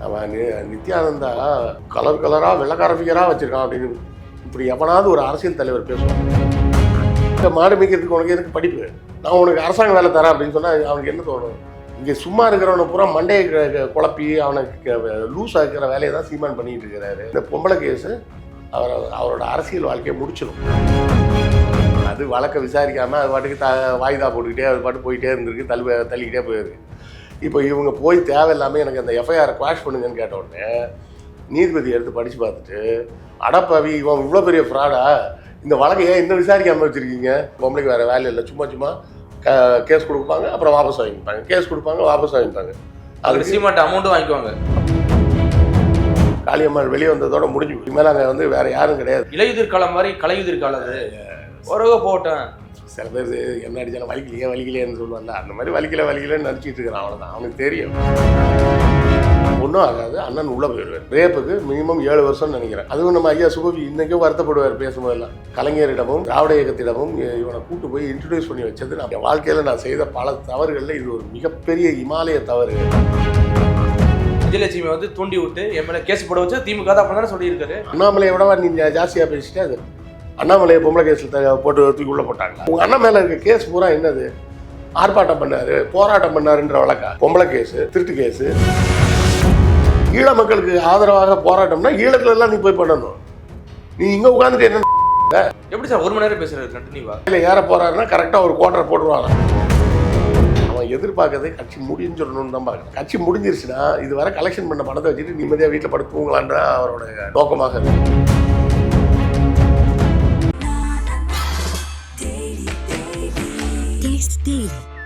அவன் நித்யானந்தா கலர் கலராக வெள்ளக்கார ஃபிகராக வச்சிருக்கான் அப்படின்னு இப்படி எவனாவது ஒரு அரசியல் தலைவர் பேசுவான். இந்த மாடு மேய்க்கிறதுக்கு உனக்கு எதுக்கு படிப்பு? நான் உனக்கு அரசாங்க வேலை தரேன் அப்படின்னு சொன்னால் அவனுக்கு என்ன தோணும்? இங்கே சும்மா இருக்கிறவனை பூரா மண்டையை க- குழப்பி அவனுக்கு லூஸ் ஆகிற வேலையை தான் சீமான் பண்ணிகிட்டு இருக்கிறாரு. இந்த பொம்பளை கேஸு அவர் அவரோட அரசியல் வாழ்க்கையை முடிச்சிடும் அது வழக்கை விசாரிக்காமல் அது பாட்டுக்கு த வாய்தா போட்டுக்கிட்டே அது பாட்டு போயிட்டே இருந்திருக்கு தள்ளி தள்ளிக்கிட்டே போயிருக்கு. இப்போ இவங்க போய் தேவையில்லாமல் எனக்கு அந்த எஃப்ஐஆரை குவாஷ் பண்ணுங்கன்னு கேட்ட உடனே நீதிபதி எடுத்து படித்து பார்த்துட்டு அடப்பாவி இவன் இவ்வளோ பெரிய ஃப்ராடா இந்த வழக்கை ஏன் இன்னும் விசாரிக்காமல் வச்சுருக்கீங்க? பொம்பளைக்கு வேறு வேலை இல்லை சும்மா சும்மா கேஸ் கொடுப்பாங்க அப்புறம் வாபஸ் வாங்கிப்பாங்க. கேஸ் கொடுப்பாங்க வாபஸ் வாங்கிப்பாங்க. அதுக்கு சீமாட்ட அமௌண்ட்டும் வாங்கிக்குவாங்க. காளியம்மாள் வெளியே வந்ததோட முடிஞ்சு. இனிமேல் அங்கே வந்து வேறு யாரும் கிடையாது. இலையுதிர் காலம் மாதிரி கலையுதிர் காலம் அது உறவு போட்டேன் சில பேர் என்ன அடிச்சாலும் வலிக்கலையே வலிக்கலையேன்னு சொல்லுவாங்கல்ல அந்த மாதிரி வலிக்கல வலிக்கலன்னு நடிச்சிட்டு இருக்கிறான் அவ்வளோதான் அவனுக்கு தெரியும். ஒன்றும் ஆகாது. அண்ணன் உள்ளே போயிடுவார். ரேப்புக்கு மினிமம் ஏழு வருஷம்னு நினைக்கிறேன். அதுவும் நம்ம ஐயா சுபவி இன்னைக்கும் வருத்தப்படுவார் பேசும்போதெல்லாம். கலைஞரிடமும் திராவிட இயக்கத்திடமும் இவனை கூட்டு போய் இன்ட்ரடியூஸ் பண்ணி வச்சது நான் என் வாழ்க்கையில் நான் செய்த பல தவறுகளில் இது ஒரு மிகப்பெரிய இமாலய தவறு. விஜயலட்சுமி வந்து தூண்டி விட்டு என் மேல கேஸ் போட வச்சு திமுக தான் பண்ணாரு சொல்லியிருக்காரு. அண்ணாமலையை விடவா நீ ஜாஸ்தியாக பேசிட்டு அது? அண்ணாமலையை பொம்பளை கேஸில் போட்டு தூக்கி உள்ள போட்டாங்க உங்கள் அண்ணன் மேலே இருக்க கேஸ் பூரா என்னது? ஆர்ப்பாட்டம் பண்ணாரு போராட்டம் பண்ணாருன்ற வழக்கா? பொம்பளை கேஸு திருட்டு கேஸு ஈழ மக்களுக்கு ஆதரவாக போராட்டம்னா ஈழத்துல எல்லாம் நீ போய் பண்ணணும். நீ இங்கே உட்காந்துட்டு என்ன எப்படி சார் ஒரு மணி நேரம் பேசுறாரு கண்டினியூவா இல்லை ஏற போறாருன்னா கரெக்டாக ஒரு குவார்டரை போட்டுருவாங்க. அவன் எதிர்பார்க்கறதே கட்சி முடிஞ்சிடணும்னு தான் பார்க்கணும் கட்சி முடிஞ்சிருச்சுன்னா இதுவரை கலெக்ஷன் பண்ண பணத்தை வச்சுட்டு நிம்மதியாக வீட்டில் படுத்து தூங்கலான்ற அவரோட நோக்கமாக இருக்கு.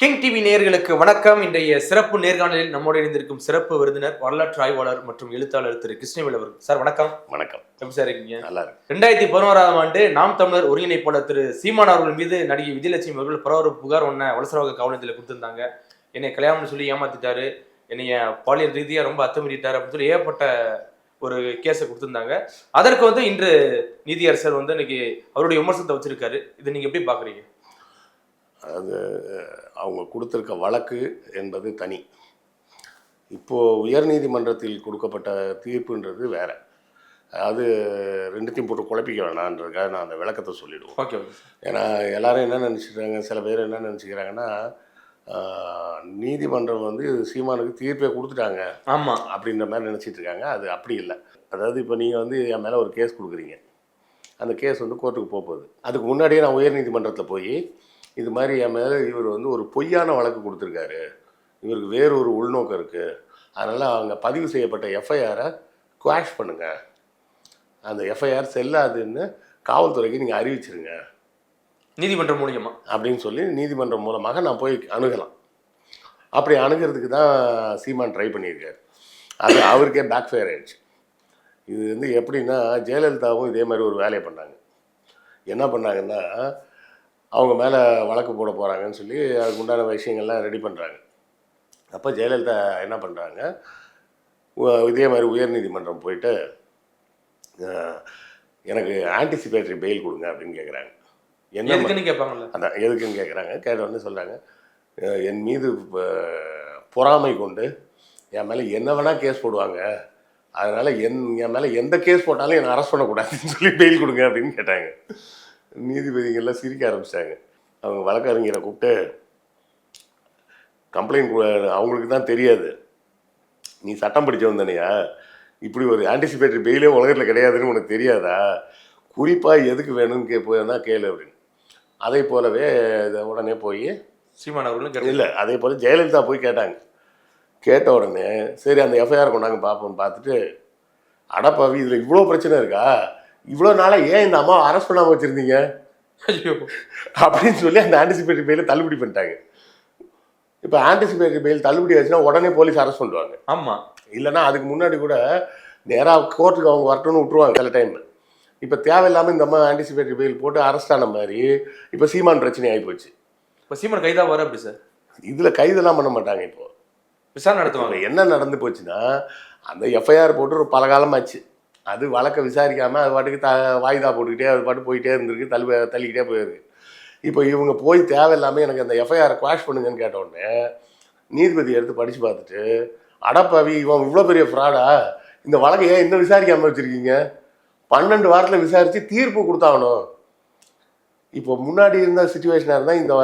கிங் டிவி நேயர்களுக்கு வணக்கம். இன்றைய சிறப்பு நேர்காணலில் நம்மோடு இணைந்திருக்கும் சிறப்பு விருந்தினர் வரலாற்று ஆய்வாளர் மற்றும் எழுத்தாளர் திரு கிருஷ்ணவேல் அவர்கள். சார் வணக்கம். வணக்கம். எப்படி சார் இருக்கீங்க? நல்லா இருக்கு ரெண்டாயிரத்தி பதினோராம் ஆண்டு நாம் தமிழர் ஒருங்கிணைப்பாளர் திரு சீமான் அவர்கள் மீது நடிகை விஜயலட்சுமி அவர்கள் பரவர புகார் ஒன்ன வலசரவாக காவலத்தில் கொடுத்திருந்தாங்க. என்னை கல்யாணம் சொல்லி ஏமாத்திட்டாரு. என்னைய பாலியல் ரீதியா ரொம்ப அத்துமீறிட்டாரு அப்படின்னு சொல்லி ஏகப்பட்ட ஒரு கேஸை கொடுத்திருந்தாங்க. அதற்கு வந்து இன்று நீதியரசர் வந்து இன்னைக்கு அவருடைய விமர்சனத்தை வச்சிருக்காரு. இதை நீங்க எப்படி பாக்குறீங்க அது அவங்க கொடுத்துருக்க வழக்கு என்பது தனி. இப்போது உயர்நீதிமன்றத்தில் கொடுக்கப்பட்ட தீர்ப்புன்றது வேற. அது ரெண்டுத்தையும் போட்டு குழப்பிக்க வேணான்றதுக்காக நான் அந்த விளக்கத்தை சொல்லிடுவோம். ஓகே ஏன்னா எல்லாரும் என்ன நினச்சிக்கிறாங்க சில பேர் என்ன நினச்சிக்கிறாங்கன்னா நீதிமன்றம் வந்து சீமானுக்கு தீர்ப்பே கொடுத்துட்டாங்க ஆமா. அப்படின்ற மாதிரி நினச்சிட்டு இருக்காங்க. அது அப்படி இல்லை. அதாவது இப்போ நீங்கள் வந்து என் மேலே ஒரு கேஸ் கொடுக்குறீங்க. அந்த கேஸ் வந்து கோர்ட்டுக்கு போக போகுது. அதுக்கு முன்னாடியே நான் உயர்நீதிமன்றத்தில் போய் இது மாதிரி என் மேலே இவர் வந்து ஒரு பொய்யான வழக்கு கொடுத்துருக்காரு. இவருக்கு வேறு ஒரு உள்நோக்கம் இருக்குது அதனால் அவங்க பதிவு செய்யப்பட்ட எஃப்ஐஆரை குவாஷ் பண்ணுங்கள் அந்த எஃப்ஐஆர் செல்லாதுன்னு காவல்துறைக்கு நீங்கள் அறிவிச்சிருங்க. நீதிமன்றம் மூலியமா? அப்படின்னு சொல்லி நீதிமன்றம் மூலமாக நான் போய் அணுகலாம். அப்படி அணுகிறதுக்கு தான் சீமான் ட்ரை பண்ணியிருக்காரு. அது அவருக்கே பேக் ஃபயர் ஆயிடுச்சு. இது வந்து எப்படின்னா ஜெயலலிதாவும் இதே மாதிரி ஒரு வேலையை பண்ணாங்க. என்ன பண்ணாங்கன்னா அவங்க மேலே வழக்கு போட போகிறாங்கன்னு சொல்லி அதுக்கு உண்டான விஷயங்கள்லாம் ரெடி பண்ணுறாங்க. அப்போ ஜெயலலிதா என்ன பண்ணுறாங்க? இதே மாதிரி உயர்நீதிமன்றம் போயிட்டு எனக்கு ஆன்டிசிபேட்டரி பெயில் கொடுங்க அப்படின்னு கேட்குறாங்க. என்ன கேட்பாங்கல்ல? அதான் எதுக்குன்னு கேட்குறாங்க. கேட்ட உடனே சொல்கிறாங்க என் மீது பொறாமை கொண்டு என் மேலே என்ன வேணால் கேஸ் போடுவாங்க. அதனால் என் என் மேலே எந்த கேஸ் போட்டாலும் என்னை அரெஸ்ட் பண்ணக்கூடாதுன்னு சொல்லி பெயில் கொடுங்க அப்படின்னு கேட்டாங்க. நீதிபதிகள்லாம் சிரிக்க ஆரம்பிச்சிட்டாங்க. அவங்க வழக்கறிஞரை கூப்பிட்டு கம்ப்ளைண்ட் அவங்களுக்கு தான் தெரியாது. நீ சட்டம் படிச்சவன் தானையா இப்படி ஒரு ஆன்டிசிபேட்டரி பெயிலே உலகத்தில் கிடையாதுன்னு உனக்கு தெரியாதா? குறிப்பாக எதுக்கு வேணும்னு கேட்போம்னா கேளு அப்படின்னு. அதே போலவே உடனே போய் சீமான் அவர்களும் இல்லை அதே போல் ஜெயலலிதா போய் கேட்டாங்க. கேட்ட உடனே சரி அந்த எஃப்ஐஆர் கொண்டாங்க பார்ப்போம்னு பார்த்துட்டு அடப்பாவி இதில் இவ்வளோ பிரச்சனை இருக்கா? இவ்வளோ நாளாக ஏன் இந்த அம்மாவை அரெஸ்ட் பண்ணாமல் வச்சுருந்தீங்க? ஐயோ. அப்படின்னு சொல்லி அந்த ஆன்டிசிபேட்டரி பெயிலை தள்ளுபடி பண்ணிட்டாங்க. இப்போ ஆன்டிசிபேட்டரி பெயில் தள்ளுபடி ஆச்சுன்னா உடனே போலீஸ் அரெஸ்ட் பண்ணுவாங்க. ஆமா. இல்லைன்னா அதுக்கு முன்னாடி கூட நேராக கோர்ட்டுக்கு அவங்க வரட்டும்னு விட்ருவாங்க சில டைம் இப்போ தேவையில்லாமல் இந்த அம்மா ஆன்டிசிபேட்டரி பெயில் போட்டு அரெஸ்ட் ஆன மாதிரி இப்போ சீமான் பிரச்சனை ஆகிப்போச்சு இப்ப இப்போ சீமான் கைதா வர அப்படி சார் இதில் கைதெல்லாம் பண்ண மாட்டாங்க இப்போ. விசாரணை நடத்துவாங்க. என்ன நடந்து போச்சுன்னா அந்த எஃப்ஐஆர் போட்டு ஒரு பல காலமாச்சு அது வழக்கை விசாரிக்காமல் அது பாட்டுக்கு த வாய்தா போட்டுக்கிட்டே அது பாட்டு போயிட்டே இருந்திருக்கு தள்ளி தள்ளிக்கிட்டே போயிருக்கு. இப்போ இவங்க போய் தேவையில்லாமல் எனக்கு அந்த எஃப்ஐஆரை குவாஷ் பண்ணுங்கன்னு கேட்டோடனே நீதிபதி எடுத்து படித்து பார்த்துட்டு அடப்பாவி இவன் இவ்வளோ பெரிய ஃப்ராடா இந்த வழக்கை ஏன் இன்னும் விசாரிக்காமல் வச்சுருக்கீங்க? பன்னெண்டு வாரத்தில் விசாரித்து தீர்ப்பு கொடுத்தாகணும். இப்போ முன்னாடி இருந்த சுச்சுவேஷனாக இருந்தால் இந்த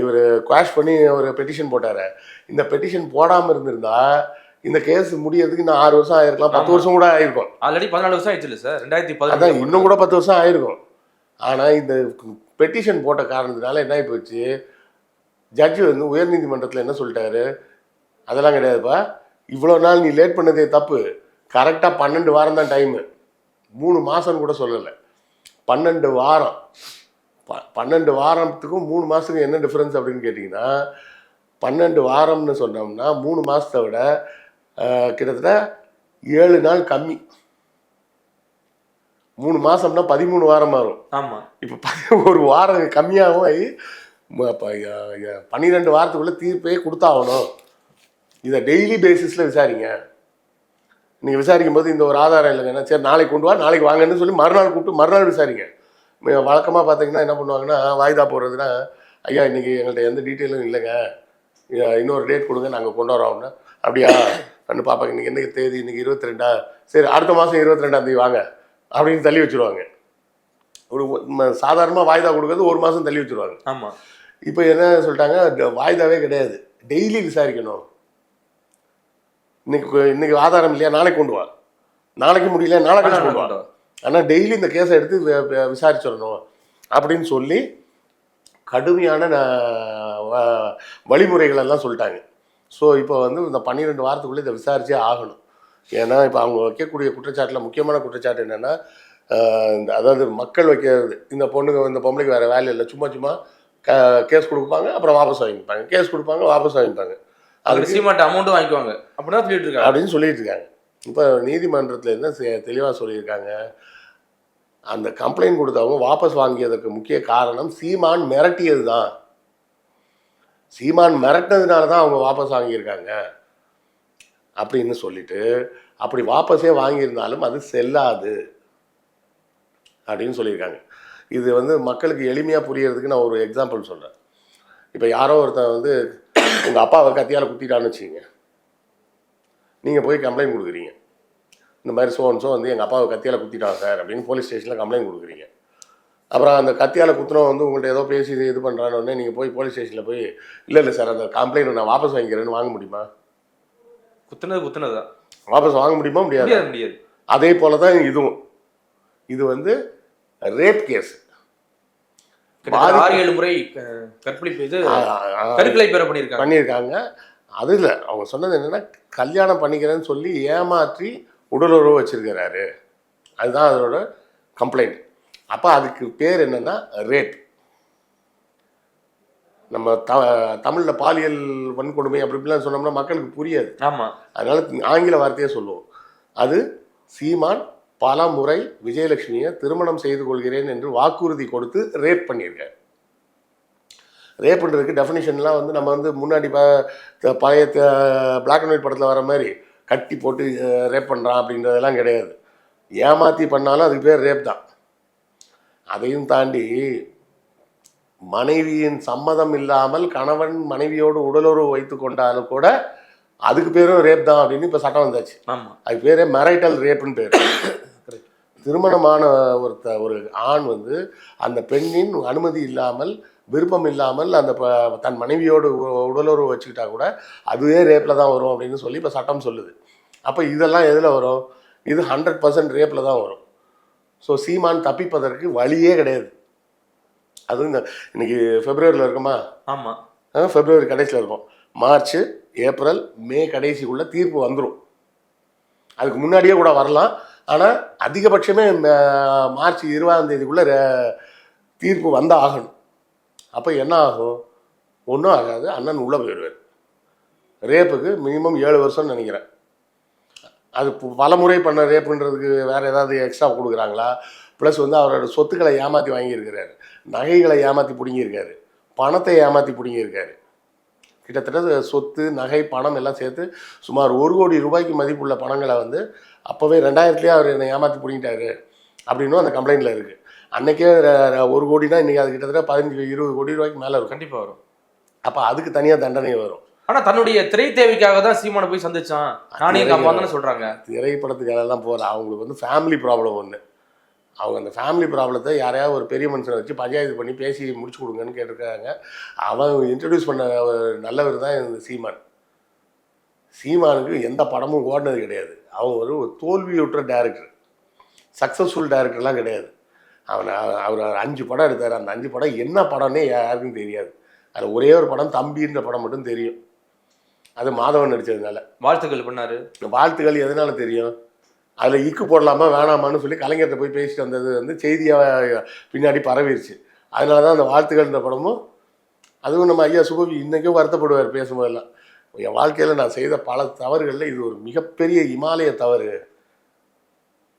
இவர் குவாஷ் பண்ணி ஒரு பெட்டிஷன் போட்டார். இந்த பெட்டிஷன் போடாமல் இருந்திருந்தால் இந்த கேஸ் முடியறதுக்கு இன்னும் ஆறு வருஷம் ஆயிருக்கலாம். பத்து. வருஷம் கூட ஆயிருக்கும். ஆல்ரெடி பதினாலு வருஷம் ஆயிடுச்சு சார் ரெண்டாயிரத்தி பதினஞ்சு இன்னும் கூட பத்து வருஷம் ஆயிருக்கும். ஆனால் இந்த பெட்டிஷன் போட்ட காரணத்தினால என்ன ஆகி போச்சு? ஜட்ஜி வந்து உயர்நீதிமன்றத்தில் என்ன சொல்லிட்டாரு? அதெல்லாம் கிடையாதுப்பா. இவ்வளோ நாள் நீ லேட் பண்ணதே தப்பு. கரெக்டாக பன்னெண்டு வாரம் தான் டைமு மூணு மாதம்னு கூட சொல்லலை. பன்னெண்டு வாரம். ப- பன்னெண்டு வாரத்துக்கும் மூணு மாதத்துக்கும் என்ன டிஃப்ரென்ஸ் அப்படின்னு கேட்டிங்கன்னா பன்னெண்டு வாரம்னு சொன்னோம்னா மூணு மாதத்தை விட கிட்டத்தட்ட ஏழு நாள் கம்மி. மூணு மாதம்னா பதிமூணு வாரம் மாறும். ஆமா. இப்போ ஒரு வாரம் கம்மியாகவும் ஆகி பன்னிரெண்டு வாரத்துக்குள்ளே தீர்ப்பே கொடுத்தாகணும். இதை டெய்லி பேசிஸில் விசாரிங்க. நீங்கள் விசாரிக்கும் போது இந்த ஒரு ஆதாரம் இல்லைங்க. சரி நாளைக்கு கொண்டு வா நாளைக்கு வாங்கன்னு சொல்லி மறுநாள் கூப்பிட்டு மறுநாள் விசாரிங்க. வழக்கமாக பார்த்தீங்கன்னா என்ன பண்ணுவாங்கன்னா வாய்தா போடுறதுன்னா ஐயா இன்னைக்கு எங்கள்கிட்ட எந்த டீட்டெயிலும் இல்லைங்க. இன்னொரு டேட் கொடுங்க நாங்கள் கொண்டு வரோம் அப்படின்னா அப்படியா? கண்ணு பாப்பாங்க இன்னைக்கு என்னைக்கு தேதி? இன்னைக்கு இருபத்தி ரெண்டா சரி அடுத்த மாதம் இருபத்தி ரெண்டாம் தேதி வாங்க. அப்படின்னு தள்ளி வச்சுருவாங்க. ஒரு சாதாரணமாக வாய்தா கொடுக்கறது ஒரு மாதம் தள்ளி வச்சுருவாங்க. ஆமா. இப்போ என்ன சொல்லிட்டாங்க? வாய்தாவே கிடையாது. டெய்லி விசாரிக்கணும். இன்னைக்கு இன்னைக்கு ஆதாரம் இல்லையா? நாளைக்கு கொண்டு வா. நாளைக்கு முடியல நாளை கழிச்சு கொண்டு வா. ஆனால் டெய்லி இந்த கேஸை எடுத்து விசாரிச்சிடணும் அப்படின்னு சொல்லி கடுமையான ந- வ- வழிமுறைகள் எல்லாம் சொல்லிட்டாங்க. ஸோ இப்போ வந்து இந்த பன்னிரெண்டு வாரத்துக்குள்ளே இதை விசாரிச்சே ஆகணும். ஏன்னா இப்போ அவங்க வைக்கக்கூடிய குற்றச்சாட்டில் முக்கியமான குற்றச்சாட்டு என்னென்னா இந்த அதாவது மக்கள் வைக்கிறது. இந்த பொண்ணுங்க இந்த பொம்பளைக்கு வேறு வேலை இல்லை. சும்மா சும்மா க கேஸ் கொடுப்பாங்க அப்புறம் வாபஸ் வாங்கிப்பாங்க. கேஸ் கொடுப்பாங்க வாபஸ் வாங்கிப்பாங்க. அதுக்கு சீமாட்ட அமௌண்ட்டும் வாங்கிக்குவாங்க. அப்படின்னா சொல்லிட்டு இருக்காங்க. அப்படின்னு சொல்லிட்டு இருக்காங்க. இப்போ நீதிமன்றத்தில் என்ன தெளிவாக சொல்லியிருக்காங்க? அந்த கம்ப்ளைண்ட் கொடுத்தவங்க வாபஸ் வாங்கியதற்கு முக்கிய காரணம் சீமான் மிரட்டியது தான் சீமான் மிரட்டினதுனால தான் அவங்க வாபஸ் வாங்கியிருக்காங்க அப்படின்னு சொல்லிட்டு அப்படி வாபஸே வாங்கியிருந்தாலும் அது செல்லாது அப்படின்னு சொல்லியிருக்காங்க. இது வந்து மக்களுக்கு எளிமையாக புரியறதுக்கு நான் ஒரு எக்ஸாம்பிள் சொல்கிறேன் இப்போ யாரோ ஒருத்தன் வந்து உங்கள் அப்பாவை கத்தியால் குத்திட்டான்னு வச்சுக்கோங்க. நீங்கள் போய் கம்ப்ளைண்ட் கொடுக்குறீங்க. இந்த மாதிரி சோ ஸோ வந்து எங்கள் அப்பாவை கத்தியால் குத்திட்டான் சார் அப்படின்னு போலீஸ் ஸ்டேஷனில் கம்ப்ளைண்ட் கொடுக்குறீங்க. அப்புறம் அந்த கத்தியால் குத்துனவன் வந்து உங்கள்கிட்ட ஏதோ பேசி இது பண்ணுறான்னு நீங்கள் போய் போலீஸ் ஸ்டேஷனில் போய் இல்லை இல்லை சார் அந்த கம்ப்ளைண்ட் நான் வாபஸ் வாங்கிக்கிறேன்னு வாங்க முடியுமா? குத்துனது குத்துனதுதான் வாபஸ் வாங்க முடியுமா முடியாது? முடியாது அதே போல தான் இதுவும். இது வந்து ரேப் கேஸ் ஆறு ஏழு முறை கற்பழிப்பு இது கருக்கலை பெற பண்ணியிருக்காங்க. பண்ணியிருக்காங்க. அது இல்லை அவங்க சொன்னது என்னென்னா கல்யாணம் பண்ணிக்கிறேன்னு சொல்லி ஏமாற்றி உடலுறவு வச்சிருக்கிறாரு. அதுதான் அதோட கம்ப்ளைண்ட் அப்போ அதுக்கு பேர் என்னன்னா ரேப் நம்ம த தமிழில் பாலியல் வன்கொடுமை அப்படி இப்படிலாம் சொன்னோம்னா மக்களுக்கு புரியாது. ஆமா. அதனால ஆங்கில வார்த்தையே சொல்லுவோம். அது சீமான் பல முறை விஜயலட்சுமியை திருமணம் செய்து கொள்கிறேன் என்று வாக்குறுதி கொடுத்து ரேப் பண்ணியிருக்காரு. ரேப்புன்றதுக்கு டெஃபினிஷன்லாம் வந்து நம்ம வந்து முன்னாடி ப- பழைய பிளாக் அண்ட் ஒயிட் படத்தில் வர மாதிரி கட்டி போட்டு ரேப் பண்ணுறான் அப்படின்றதெல்லாம் கிடையாது. ஏமாற்றி பண்ணாலும் அதுக்கு பேர் ரேப் தான். அதையும் தாண்டி மனைவியின் சம்மதம் இல்லாமல் கணவன் மனைவியோடு உடலுறவு வைத்து கொண்டாலும் கூட அதுக்கு பேரும் ரேப் தான் அப்படின்னு இப்போ சட்டம் வந்தாச்சு. ஆமா. அது பேரே மெரைட்டல் ரேப்புன்னு பேர். திருமணமான ஒருத்த ஒரு ஆண் வந்து அந்த பெண்ணின் அனுமதி இல்லாமல் விருப்பம் இல்லாமல் அந்த தன் மனைவியோடு உடலுறவு வச்சுக்கிட்டா கூட அதுவே ரேப்பில் தான் வரும் அப்படின்னு சொல்லி இப்போ சட்டம் சொல்லுது. அப்போ இதெல்லாம் எதில் வரும்? இது ஹண்ட்ரட் பர்சன்ட் ரேப்பில் தான் வரும். ஸோ சீமான் தப்பிப்பதற்கு வழியே கிடையாது. அதுவும் இந்த இன்னைக்கு பிப்ரவரியில் இருக்குமா? ஆமா. அஹ் பிப்ரவரி கடைசியில் இருக்கும். மார்ச் ஏப்ரல் மே கடைசிக்குள்ளே தீர்ப்பு வந்துடும் அதுக்கு முன்னாடியே கூட வரலாம். ஆனால் அதிகபட்சமே மார்ச் இருபதாம் தேதிக்குள்ளே ரே- தீர்ப்பு வந்த ஆகணும். அப்போ என்ன ஆகும்? ஒன்றும் ஆகாது. அண்ணன் உள்ளே போயிடுவார். ரேப்புக்கு மினிமம் ஏழு வருஷம்னு நினைக்கிறேன். அது ப- பல முறை பண்ண ரேப்புன்றதுக்கு வேறு ஏதாவது எக்ஸ்ட்ரா கொடுக்குறாங்களா? ப்ளஸ் வந்து அவரோட சொத்துக்களை ஏமாற்றி வாங்கியிருக்கிறாரு. நகைகளை ஏமாற்றி பிடுங்கியிருக்காரு. பணத்தை ஏமாற்றி பிடிங்கியிருக்காரு. கிட்டத்தட்ட சொத்து நகை பணம் எல்லாம் சேர்த்து சுமார் ஒரு கோடி ரூபாய்க்கு மதிப்புள்ள பணங்களை வந்து அப்போவே ரெண்டாயிரத்துலேயே அவர் என்னை ஏமாற்றி பிடிங்கிட்டாரு அப்படின்னும் அந்த கம்ப்ளைண்ட்டில் இருக்குது ர- ஒரு கோடினா இன்றைக்கி அது கிட்டத்தட்ட பதினஞ்சு இருபது கோடி ரூபாய்க்கு மேலே இருக்கும் கண்டிப்பா வரும். அப்போ அதுக்கு தனியாக தண்டனை வரும். ஆனா தன்னுடைய திரை தேவைக்காக தான் சீமானை போய் சந்திச்சான். நானே தானே சொல்றாங்க. திரைப்படத்துக்காரெல்லாம் போகிற அவங்களுக்கு வந்து ஃபேமிலி ப்ராப்ளம் ஒன்று அவங்க அந்த ஃபேமிலி ப்ராப்ளத்தை யாரையாவது ஒரு பெரிய மனுஷனை வச்சு பஞ்சாயத்து பண்ணி பேசி முடிச்சு கொடுங்கன்னு கேட்டிருக்காங்க. அவன் இன்ட்ரடியூஸ் பண்ண ஒரு நல்லவர் தான் இந்த சீமான். சீமானுக்கு எந்த படமும் ஓடினது கிடையாது. ஒரு ஒரு தோல்வியுற்ற டேரக்டர் சக்ஸஸ்ஃபுல் டேரக்டர்லாம் கிடையாது. அவன் அவர் அஞ்சு படம் எடுத்தார். அந்த அஞ்சு படம் என்ன படம்னே யாருக்கும் தெரியாது. அது ஒரே ஒரு படம் தம்பின்ற படம் மட்டும் தெரியும். அது மாதவன் நடித்ததுனால வாழ்த்துக்கள் பண்ணாரு. வாழ்த்துக்கள் எதனால தெரியும்? அதில் இக்கு போடலாமா வேணாமான்னு சொல்லி கலைஞர்கிட்ட போய் பேசிட்டு வந்தது வந்து செய்தியாக பின்னாடி பரவிருச்சு. அதனால தான் அந்த வாழ்த்துக்கள்ன்ற படமும் அதுவும் நம்ம ஐயா சுபவி இன்றைக்கும் வருத்தப்படுவார் பேசும்போதெல்லாம். என் வாழ்க்கையில் நான் செய்த பல தவறுகளில் இது ஒரு மிகப்பெரிய இமாலய தவறு.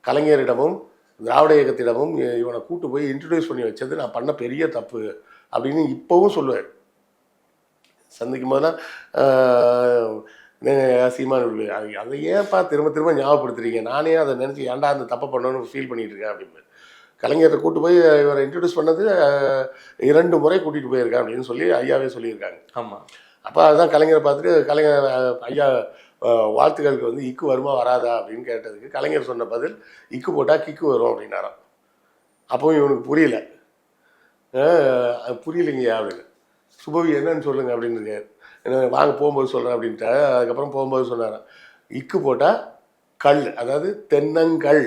கலைஞரிடமும் திராவிட இயக்கத்திடமும் இவனை கூட்டு போய் இன்ட்ரடியூஸ் பண்ணி வச்சது நான் பண்ண பெரிய தப்பு அப்படின்னு இப்போவும் சொல்லுவார் சந்திக்கும் போதெல்லாம் சீமான் அது ஏன்ப்பா திரும்ப திரும்ப ஞாபகப்படுத்துறீங்க? நானே அதை நினச்சி ஏன்டா அந்த தப்பை பண்ணணும்னு ஃபீல் பண்ணிட்டு இருக்கேன் அப்படின்னு. கலைஞரை கூட்டு போய் இவரை இன்ட்ரடியூஸ் பண்ணது இரண்டு முறை கூட்டிகிட்டு போயிருக்கேன் அப்படின்னு சொல்லி ஐயாவே சொல்லியிருக்காங்க. ஆமா. அப்போ அதுதான் கலைஞரை பார்த்துட்டு கலைஞர் ஐயா வாழ்த்துக்களுக்கு வந்து இக்கு வருமா வராதா? அப்படின்னு கேட்டதுக்கு கலைஞர் சொன்ன பதில் இக்கு போட்டால் கிக்கு வரும் அப்படின்னாராம். அப்பவும் இவனுக்கு புரியல. புரியலைங்கய்யா அப்படின்னு. சுபவி என்னன்னு சொல்லுங்க அப்படின்னு இருக்காரு என்ன வாங்க போகும்போது சொல்கிறேன் அப்படின்ட்டு அதுக்கப்புறம் போகும்போது சொன்னாராம் இக்கு போட்டால் கல் அதாவது தென்னங்கல்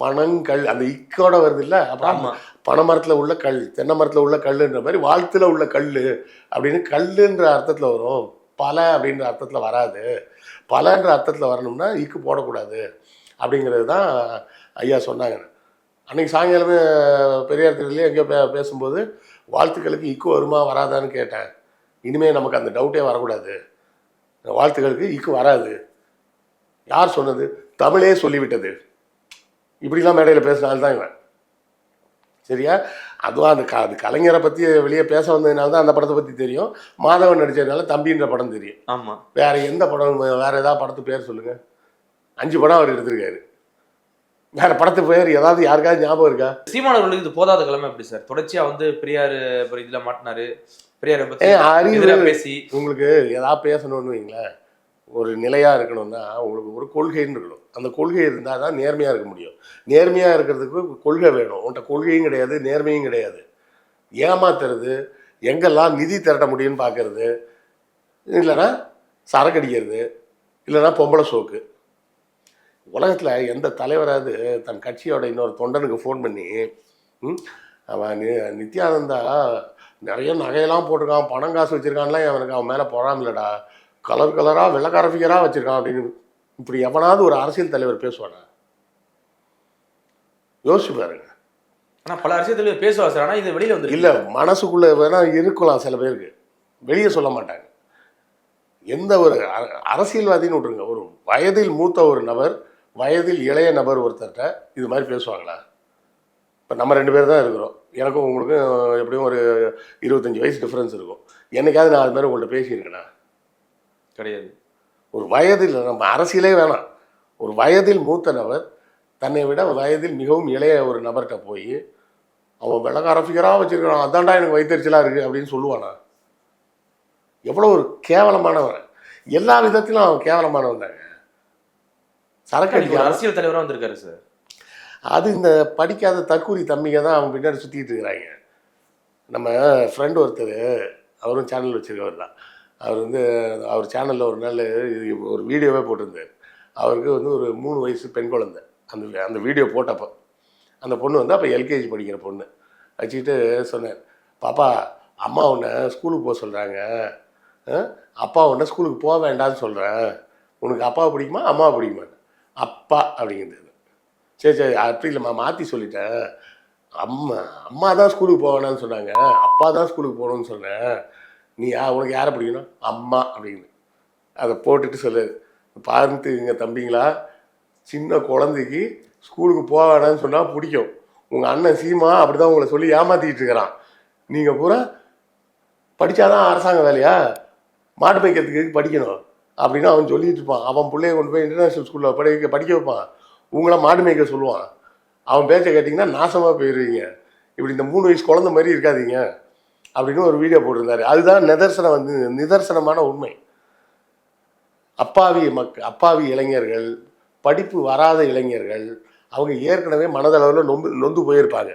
பனங்கல் அந்த இக்கோட வருது இல்லை அப்புறம் ஆமா. பனைமரத்தில் உள்ள கல் தென்னை மரத்தில் உள்ள கல்லுன்ற மாதிரி வாழ்த்துல உள்ள கல் அப்படின்னு கல்லுன்ற அர்த்தத்தில் வரும். பல அப்படின்ற அர்த்தத்தில் வராது. பலன்ற அர்த்தத்தில் வரணும்னா இக்கு போடக்கூடாது அப்படிங்கிறது தான் ஐயா சொன்னாங்க. அன்னைக்கு சாயங்காலமே பெரியார் தெருவிலே எங்கேயோ பே பேசும்போது வாழ்த்துக்களுக்கு இக்கு வருமா வராதான்னு கேட்டேன். இனிமேல் நமக்கு அந்த டவுட்டே வரக்கூடாது. வாழ்த்துக்களுக்கு இக்கு வராது. யார் சொன்னது? தமிழே சொல்லிவிட்டது. இப்படிலாம் மேடையில் பேசினால்தான் தான் இவன். சரியா? அதுவும் அந்த க அது கலைஞரை பற்றி வெளியே பேச வந்ததுனால தான் அந்த படத்தை பற்றி தெரியும். மாதவன் நடிச்சதுனால தம்பின்ற படம் தெரியும். ஆமா. வேற எந்த படம் வேற ஏதாவது படத்து பேர் சொல்லுங்க. அஞ்சு படம் அவர் எடுத்திருக்காரு. வேற படத்து பேர் ஏதாவது யாருக்காவது ஞாபகம் இருக்கா? சீமான் அவர்களுக்கு இது போதாத கிழமை எப்படி சார்? தொடர்ச்சியா வந்து பெரியார் இதுல மாட்டினாரு. பெரியாரை அறிவு பேசி. உங்களுக்கு ஏதாவது பேசணும்னு வைங்களேன். ஒரு நிலையாக இருக்கணும்னா உங்களுக்கு ஒரு கொள்கைன்னு இருக்கணும். அந்த கொள்கை இருந்தால் தான் நேர்மையாக இருக்க முடியும். நேர்மையாக இருக்கிறதுக்கு கொள்கை வேணும். உன்கிட்ட கொள்கையும் கிடையாது நேர்மையும் கிடையாது. ஏமாத்துறது எங்கெல்லாம் நிதி திரட்ட முடியும்னு பார்க்கறது இல்லைன்னா சரக்கு அடிக்கிறது இல்லைன்னா பொம்பளை சோக்கு. உலகத்தில் எந்த தலைவராவது தன் கட்சியோட இன்னொரு தொண்டனுக்கு ஃபோன் பண்ணி ம், அவன் நித்யானந்தா நிறைய நகையெல்லாம் போட்டிருக்கான் பணம் காசு வச்சுருக்கான்லாம் அவனுக்கு அவன் மேலே பொறாமலடா கலர் கலராக வெள்ளக்கார ஃபிகராக வச்சுருக்கான் அப்படின்னு இப்படி எவனாவது ஒரு அரசியல் தலைவர் பேசுவானா? யோசிச்சு பாருங்க. ஆனா பல அரசியல் தலைவர் பேசுவார் சார். ஆனா இது வெளியில வந்து இல்லை மனசுக்குள்ளே வேணா இருக்கலாம் சில பேருக்கு. வெளியே சொல்ல மாட்டாங்க. எந்த ஒரு அரசியல்வாதின்னு விட்ருங்க ஒரு வயதில் மூத்த ஒரு நபர் வயதில் இளைய நபர் ஒருத்தர்கிட்ட இது மாதிரி பேசுவாங்களா? இப்போ நம்ம ரெண்டு பேர் தான் இருக்கிறோம். எனக்கும் உங்களுக்கும் எப்படியும் ஒரு இருபத்தஞ்சி வயசு டிஃப்ரென்ஸ் இருக்கும். என்னைக்காவது நான் அது மாதிரி உங்கள்கிட்ட பேசியிருக்கேனா? கிடையாது. ஒரு வயதில் நம்ம அரசியலே வேணாம். ஒரு வயதில் மூத்த நபர் தன்னை விட வயதில் மிகவும் இளைய ஒரு நபர்கிட்ட போய் அவன் வெள்ளக்கார ஃபிகராக வச்சிருக்கான் அதான்டா எனக்கு வைத்தறிச்சலாக இருக்குது அப்படின்னு சொல்லுவானா? எவ்வளோ ஒரு கேவலமானவன். எல்லா விதத்திலும் அவன் கேவலமானவன் தாங்க. சரக்கு அடிக்காம அரசியல் தலைவரா வந்திருக்காரு சார் அது இந்த படிக்காத தற்கூரி தம்பிங்க தான் அவன் பின்னாடி சுற்றிட்டு இருக்கிறாங்க. நம்ம ஃப்ரெண்டு ஒருத்தர் அவரும் சேனல் வச்சுருக்கவர் தான். அவர் வந்து அவர் சேனலில் ஒரு நாள் ஒரு வீடியோவே போட்டிருந்தார். அவருக்கு வந்து ஒரு மூணு வயசு பெண் குழந்தை. அந்த அந்த வீடியோ போட்டப்போ அந்த பொண்ணு வந்து அப்போ எல்கேஜி படிக்கிற பொண்ணு. வச்சுக்கிட்டு சொன்னேன் பாப்பா அம்மா உன்னை ஸ்கூலுக்கு போக சொல்கிறாங்க அப்பா உன்னை ஸ்கூலுக்கு போக வேண்டாம்னு சொல்கிறேன் உனக்கு அப்பாவை பிடிக்குமா அம்மாவை பிடிக்குமா அப்பா அப்படிங்கிறது. சரி சரி அப்படி இல்லைம்மா மாற்றி சொல்லிட்டேன். அம்மா அம்மா தான் ஸ்கூலுக்கு போக வேணாம்னு சொன்னாங்க. அப்பா தான் ஸ்கூலுக்கு போகணும்னு சொன்னேன். நீ யா உனக்கு யாரை பிடிக்கணும்? அம்மா அப்படின்னு. அதை போட்டுட்டு சொல்லு பார்த்துங்க தம்பிங்களா சின்ன குழந்தைக்கு ஸ்கூலுக்கு போக வேணாம்னு சொன்னால் பிடிக்கும். உங்கள் அண்ணன் சீமா அப்படி தான் உங்களை சொல்லி ஏமாற்றிக்கிட்டு இருக்கிறான். நீங்கள் பூரா படித்தாதான் அரசாங்க வேலையா? மாட்டு மேய்க்கிறதுக்கு எதுக்கு படிக்கணும்? அப்படின்னு அவன் சொல்லிட்டு இருப்பான். அவன் பிள்ளைய கொண்டு போய் இன்டர்நேஷனல் ஸ்கூலில் படிக்க படிக்க வைப்பான். உங்கள மாடு மேய்க்க சொல்லுவான். அவன் பேச்சை கேட்டிங்கன்னா நாசமாக போயிடுவீங்க இப்படி இந்த மூணு வயசு குழந்தை மாதிரி இருக்காதீங்க. அப்படின்னு ஒரு வீடியோ போட்டிருந்தாரு. அதுதான் நிதர்சனம் வந்து நிதர்சனமான உண்மை. அப்பாவி மக் அப்பாவி இளைஞர்கள் படிப்பு வராத இளைஞர்கள் அவங்க ஏற்கனவே மனதளவில் நொந்து நொந்து போயிருப்பாங்க.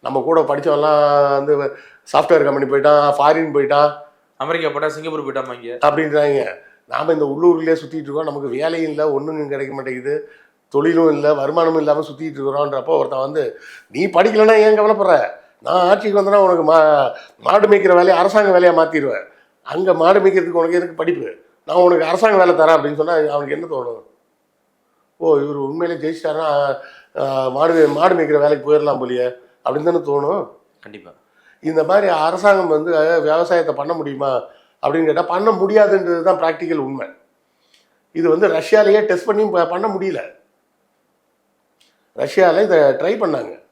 நம்ம கூட படித்தவன்லாம் வந்து சாஃப்ட்வேர் கம்பெனி போயிட்டான் ஃபாரின் போயிட்டான். அமெரிக்கா போட்டா சிங்கப்பூர் போயிட்டாமா இங்க? அப்படின்றாங்க. நாம் இந்த உள்ளூர்லேயே சுற்றிட்டு இருக்கோம். நமக்கு வேலையும் இல்லை ஒன்றும் கிடைக்க மாட்டேங்குது. தொழிலும் இல்லை வருமானமும் இல்லாமல் சுற்றிட்டு இருக்கிறோன்றப்போ ஒருத்தன் வந்து நீ படிக்கலைன்னா ஏன் கவலைப்படுற? நான் ஆட்சிக்கு வந்தேன்னா உனக்கு மா மாடு மேய்க்கிற வேலையை அரசாங்க வேலையாக மாற்றிடுவேன் அங்கே மாடு மேய்க்கிறதுக்கு உனக்கு எதுக்கு படிப்பு? நான் உனக்கு அரசாங்க வேலை தரேன் அப்படின்னு சொன்னால் அவனுக்கு என்ன தோணும்? ஓ இவர் உண்மையிலே ஜெயிச்சிட்டாருன்னா மாடு மாடு மேய்க்கிற வேலைக்கு போயிடலாம் போலியே அப்படின்னு தானே தோணும். கண்டிப்பா. இந்த மாதிரி அரசாங்கம் வந்து விவசாயத்தை பண்ண முடியுமா? அப்படின்னு கேட்டால் பண்ண முடியாதுன்றது தான் ப்ராக்டிக்கல் உண்மை. இது வந்து ரஷ்யாலேயே டெஸ்ட் பண்ணி பண்ண முடியல. ரஷ்யாவில் இதை ட்ரை பண்ணாங்க.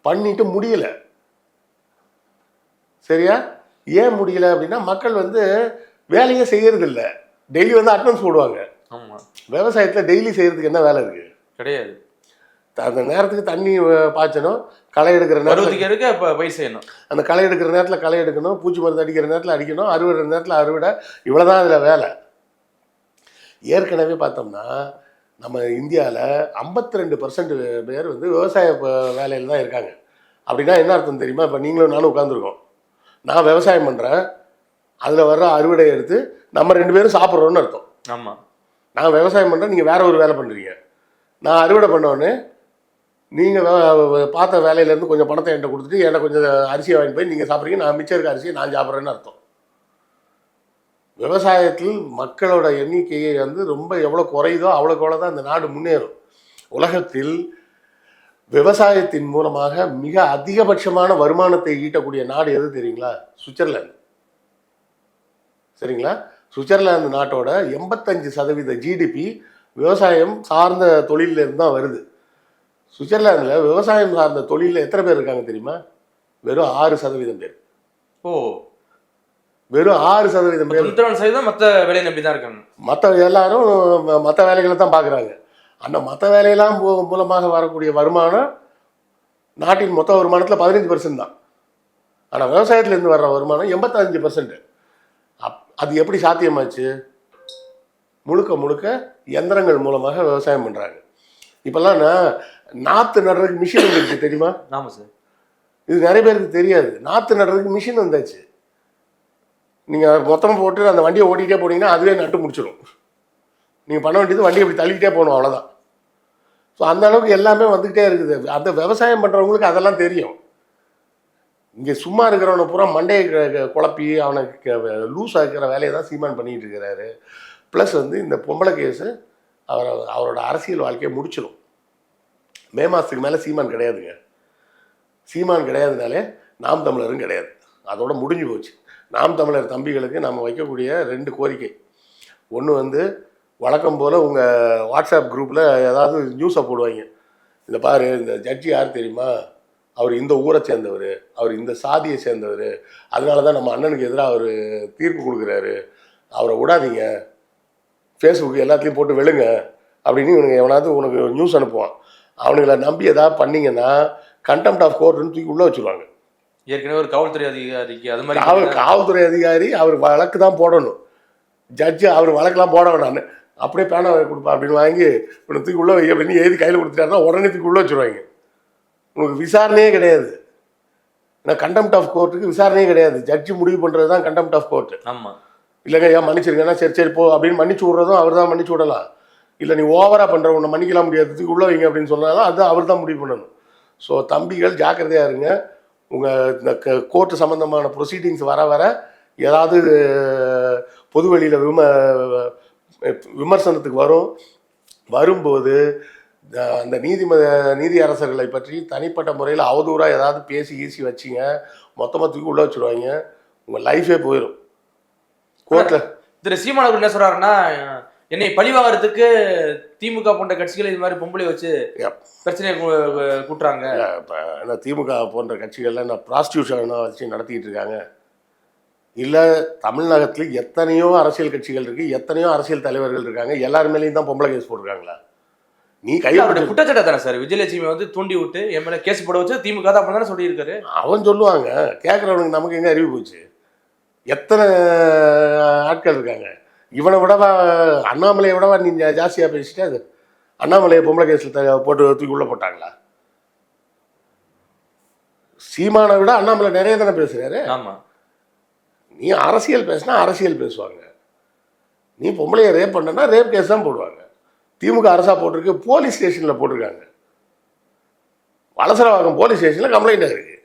பண்ணிட்டு முடியல. சரியா? ஏன் முடியல அப்படின்னா மக்கள் வந்து வேலையே செய்யறதில்ல. டெய்லி வந்து அட்டன்ஸ் போடுவாங்க. ஆமா. விவசாயத்தில் டெய்லி செய்யறதுக்கு என்ன வேலை இருக்கு? கிடையாது. அந்த நேரத்துக்கு தண்ணி பாய்ச்சணும். களை எடுக்கிற நேரத்துக்கு இப்ப பயிர் செய்யணும். அந்த களை எடுக்கிற நேரத்தில் களை எடுக்கணும். பூச்சி மருந்து அடிக்கிற நேரத்தில் அடிக்கணும். அறுவடை நேரத்தில் அறுவடை. இவ்வளோதான் அதில் வேலை. ஏற்கனவே பார்த்தோம்னா நம்ம இந்தியாவில் 52% ரெண்டு பர்சன்ட் பேர் வந்து விவசாய வேலையில் தான் இருக்காங்க. அப்படின்னா என்ன அர்த்தம் தெரியுமா? இப்போ நீங்களும் நானும் உட்காந்துருக்கோம் நான் விவசாயம் பண்ணுறேன் அதில் வர்ற அறுவடையை எடுத்து நம்ம ரெண்டு பேரும் சாப்பிட்றோன்னு அர்த்தம். ஆமா. நான் விவசாயம் பண்ணுறேன் நீங்கள் வேற ஒரு வேலை பண்ணுறீங்க நான் அறுவடை பண்ணோடனே நீங்கள் பார்த்த வேலையிலேருந்து கொஞ்சம் பணத்தை என்கிட்ட கொடுத்துட்டு என்கிட்ட கொஞ்சம் அரிசியை வாங்கிட்டு போய் நீங்கள் சாப்பிட்றீங்க நான் மிச்சம் இருக்க அரிசியை நான் சாப்பிட்றேன்னு அர்த்தம். விவசாயத்தில் மக்களோட எண்ணிக்கையை வந்து ரொம்ப எவ்வளோ குறையுதோ அவ்வளோக்கு அவ்வளோ தான் இந்த நாடு முன்னேறும். உலகத்தில் விவசாயத்தின் மூலமாக மிக அதிகபட்சமான வருமானத்தை ஈட்டக்கூடிய நாடு எது தெரியுங்களா? சுவிட்சர்லாந்து. சரிங்களா? சுவிட்சர்லாந்து நாட்டோட எண்பத்தஞ்சு சதவீத ஜிடிபி விவசாயம் சார்ந்த தொழிலில் தான் வருது. சுவிட்சர்லாந்தில் விவசாயம் சார்ந்த தொழிலில் எத்தனை பேர் இருக்காங்க தெரியுமா? வெறும் ஆறு சதவீதம் பேர். ஓ. வெறும் ஆறு சதவீதம் பேர். தொண்ணூத்தி சதவீதம் மத்த வேலையை நம்பி தான் இருக்காங்க. மற்ற எல்லாரும் மற்ற வேலைகளை தான் பார்க்குறாங்க. அந்த மற்ற வேலையெல்லாம் மூலமாக வரக்கூடிய வருமானம் நாட்டின் மொத்த வருமானத்தில் பதினஞ்சு பர்சன்ட் தான். ஆனால் விவசாயத்துலேருந்து வர்ற வருமானம் எண்பத்தஞ்சு பர்சன்ட் அப் அது எப்படி சாத்தியமாச்சு? முழுக்க முழுக்க எந்திரங்கள் மூலமாக விவசாயம் பண்ணுறாங்க இப்போல்லாம் நான் நாற்று நடுறதுக்கு மிஷின் வந்துருச்சு தெரியுமா? ஆமா சார். இது நிறைய பேருக்கு தெரியாது. நாற்று நடுறதுக்கு மிஷின் வந்தாச்சு. நீங்கள் மொத்தமாக போட்டு அந்த வண்டியை ஓட்டிகிட்டே போனீங்கன்னா அதுவே நட்டு முடிச்சிடும். நீங்கள் பண்ண வேண்டியது வண்டியை இப்படி தள்ளிக்கிட்டே போகணும் அவ்வளோதான் ஸோ அந்த அளவுக்கு எல்லாமே வந்துக்கிட்டே இருக்குது. அந்த விவசாயம் பண்ணுறவங்களுக்கு அதெல்லாம் தெரியும். இங்கே சும்மா இருக்கிறவனை பூரா மண்டையை குழப்பி அவனுக்கு லூஸ் ஆக்கிற வேலையை தான் சீமான் பண்ணிகிட்டு இருக்கிறாரு. ப்ளஸ் வந்து இந்த பொம்பளை கேஸு அவரை அவரோட அரசியல் வாழ்க்கையை முடிச்சிடும். மே மாதத்துக்கு மேலே சீமான் கிடையாதுங்க. சீமான் கிடையாதுனாலே நாம் தமிழரும் கிடையாது. அதோட முடிஞ்சு போச்சு. நாம் தமிழர் தம்பிகளுக்கு நம்ம வைக்கக்கூடிய ரெண்டு கோரிக்கை. ஒன்று வந்து வழக்கம் போல் உங்கள் வாட்ஸ்அப் குரூப்பில் ஏதாவது நியூஸை போடுவாங்க. இந்த பாரு இந்த ஜட்ஜி யார் தெரியுமா? அவர் இந்த ஊரை சேர்ந்தவர். அவர் இந்த சாதியை சேர்ந்தவர். அதனால தான் நம்ம அண்ணனுக்கு எதிராக அவர் தீர்ப்பு கொடுக்குறாரு. அவரை விடாதீங்க. ஃபேஸ்புக் எல்லாத்தையும் போட்டு வெளுங்க. அப்படின்னு இவனுக்கு எவனாவது உனக்கு நியூஸ் அனுப்புவான். அவனுங்களை நம்பி எதாவது பண்ணீங்கன்னா கண்டெம்ட் ஆஃப் கோர்ட்னு தூக்கி உள்ளே வச்சுருவாங்க. ஏற்கனவே ஒரு காவல்துறை அதிகாரிக்கு அது காவல் மாதிரி காவல்துறை அதிகாரி அவர் வழக்கு தான் போடணும். ஜட்ஜு அவர் வழக்கெல்லாம் போட வேணாம். அப்படியே பேனா கொடுப்பா அப்படின்னு வாங்கி உனக்கு தூக்கி உள்ள வை அப்படின்னு எழுதி கையில் கொடுத்துட்டாருன்னா உடனே தூக்கி உள்ள வச்சுருவாங்க. உனக்கு விசாரணையே கிடையாது. ஏன்னா கண்டெம்ட் ஆஃப் கோர்ட்டுக்கு விசாரணையே கிடையாது. ஜட்ஜு முடிவு பண்ணுறது தான் கண்டெம்ட் ஆஃப் கோர்ட்டு ஆமா. இல்லைங்க ஏன் மன்னிச்சிருங்கன்னா சரி சரி போ அப்படின்னு மன்னிச்சு விட்றதும் அவர் தான் மன்னிச்சு விடலாம். இல்லை நீ ஓவராக பண்ணுற உன்னை மன்னிக்கலாம் முடியாது தூக்கி உள்ள வைங்க அப்படின்னு சொன்னாலும் அது அவர் தான் முடிவு பண்ணணும். ஸோ தம்பிகள் ஜாக்கிரதையாக இருங்க. உங்கள் இந்த கோர்ட்டு சம்மந்தமான ப்ரொசீடிங்ஸ் வர வர ஏதாவது பொதுவெளியில் விம விமர்சனத்துக்கு வரும். வரும்போது அந்த நீதிம நீதி அரசர்களை பற்றி தனிப்பட்ட முறையில் அவதூறாக ஏதாவது பேசி ஈசி வச்சிங்க. மொத்தமாக தூக்கி உள்ள வச்சுருவாங்க. உங்கள் லைஃபே போயிடும் கோர்ட்டில் திரு சீமானவர் என்ன சொல்கிறாருன்னா என்னை பழி வாங்குறதுக்கு திமுக போன்ற கட்சிகள் இது மாதிரி பொம்பளை வச்சு. பிரச்சனையை கூட்டுறாங்க. இப்போ திமுக போன்ற கட்சிகள்லாம் என்ன ப்ராஸ்டியூஷனாக வச்சு நடத்திக்கிட்டு இருக்காங்க? இல்லை தமிழ்நாட்டில் எத்தனையோ அரசியல் கட்சிகள் இருக்குது எத்தனையோ அரசியல் தலைவர்கள் இருக்காங்க எல்லார் மேலேயும் தான் பொம்பளை கேஸ் போட்டிருக்காங்களா? நீ இல்ல, அவருடைய கையில் குற்றச்சாட்டு தானே சார்? விஜயலட்சுமி வந்து தூண்டி விட்டு என் மேல கேஸ் போட வச்சு திமுக தான் தானே சொல்லியிருக்காரு. அவன் சொல்லுவாங்க கேட்குறவனுக்கு நமக்கு எங்கே அறிவு போச்சு? எத்தனை ஆட்கள் இருக்காங்க? இவனை விடவா அண்ணாமலையை விடவா நீ ஜாஸ்தியாக பேசிட்டு அது அண்ணாமலையை பொம்பளை கேஸில் போட்டு தூக்கி உள்ளே போட்டாங்களா? சீமானை விட அண்ணாமலை நிறைய தானே பேசுகிறாரு ஆமா. நீ அரசியல் பேசினா அரசியல் பேசுவாங்க. நீ பொம்பளையை ரேப் பண்ணனா ரேப் கேஸ் தான் போடுவாங்க. திமுக அரசா போட்டிருக்கு போலீஸ் ஸ்டேஷனில் போட்டிருக்காங்க. வலசரவாக்கம் போலீஸ் ஸ்டேஷனில் கம்ப்ளைண்ட் இருக்கு.